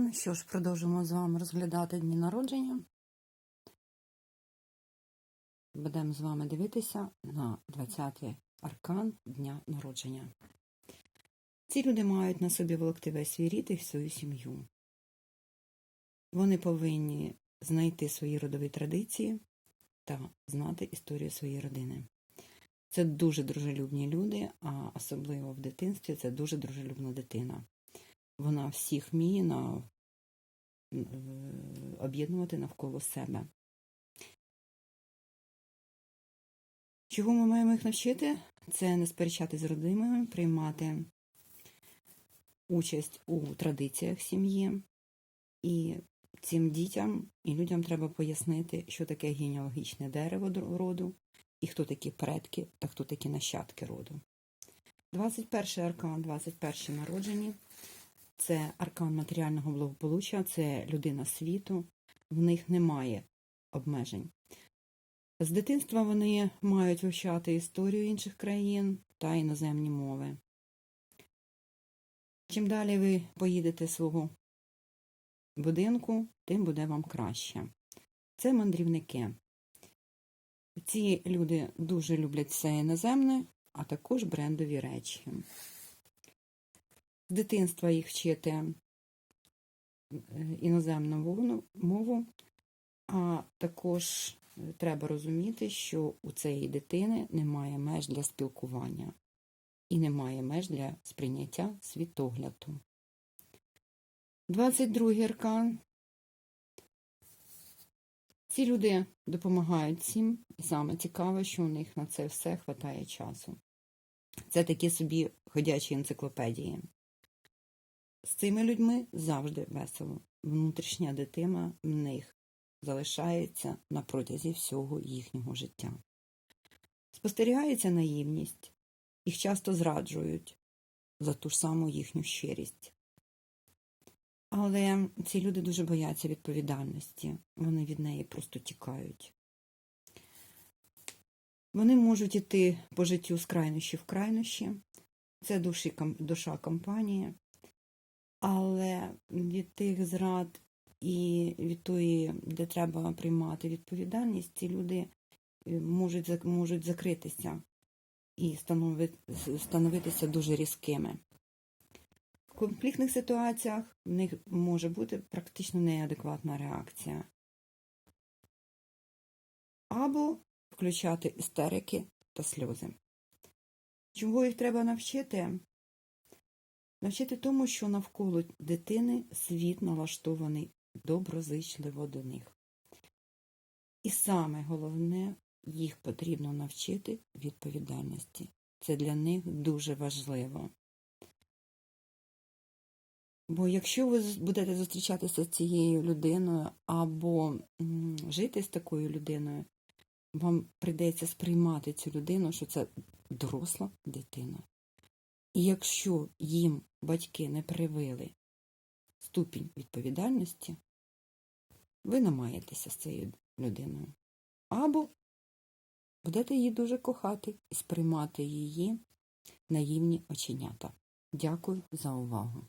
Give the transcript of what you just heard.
Ну що ж, продовжимо з вами розглядати дні народження. Будемо з вами дивитися на 20-й аркан дня народження. Ці люди мають на собі волокти весь свій рід і свою сім'ю. Вони повинні знайти свої родові традиції та знати історію своєї родини. Це дуже дружелюбні люди, а особливо в дитинстві це дуже дружелюбна дитина. Вона всіх вміє на, е, об'єднувати навколо себе. Чого ми маємо їх навчити? Це не сперечати з родинами, приймати участь у традиціях сім'ї. І цим дітям і людям треба пояснити, що таке генеалогічне дерево роду, і хто такі предки та хто такі нащадки роду. 21 аркан, 21 народжені. Це аркан матеріального благополуччя, це людина світу, в них немає обмежень. З дитинства вони мають вивчати історію інших країн та іноземні мови. Чим далі ви поїдете свого будинку, тим буде вам краще. Це мандрівники. Ці люди дуже люблять все іноземне, а також брендові речі. З дитинства їх вчити е, іноземну мову, а також е, треба розуміти, що у цієї дитини немає меж для спілкування і немає меж для сприйняття світогляду. 22 аркан. Ці люди допомагають всім, і саме цікаве, що у них на це все хватає часу. Це такі собі ходячі енциклопедії. З цими людьми завжди весело. Внутрішня дитина в них залишається на протязі всього їхнього життя. Спостерігається наївність, їх часто зраджують за ту ж саму їхню щирість. Але ці люди дуже бояться відповідальності, вони від неї просто тікають. Вони можуть іти по життю з крайнощі в крайнощі, це душі, душа компанії, але від тих зрад і від тої, де треба приймати відповідальність, ці люди е, можуть можуть закритися і становитися дуже різкими. В конфліктних ситуаціях в них може бути практично неадекватна реакція. Або включати істерики та сльози. Чого їх треба навчити? Навчити тому, що навколо дитини світ налаштований доброзичливо до них. І саме головне, їх потрібно навчити відповідальності. Це для них дуже важливо. Бо якщо ви будете зустрічатися з цією людиною або жити з такою людиною, вам прийдеться сприймати цю людину, що це доросла дитина. І якщо їм батьки не привили ступінь відповідальності, ви намаєтеся з цією людиною. Або будете її дуже кохати і сприймати її наївні оченята. Дякую за увагу.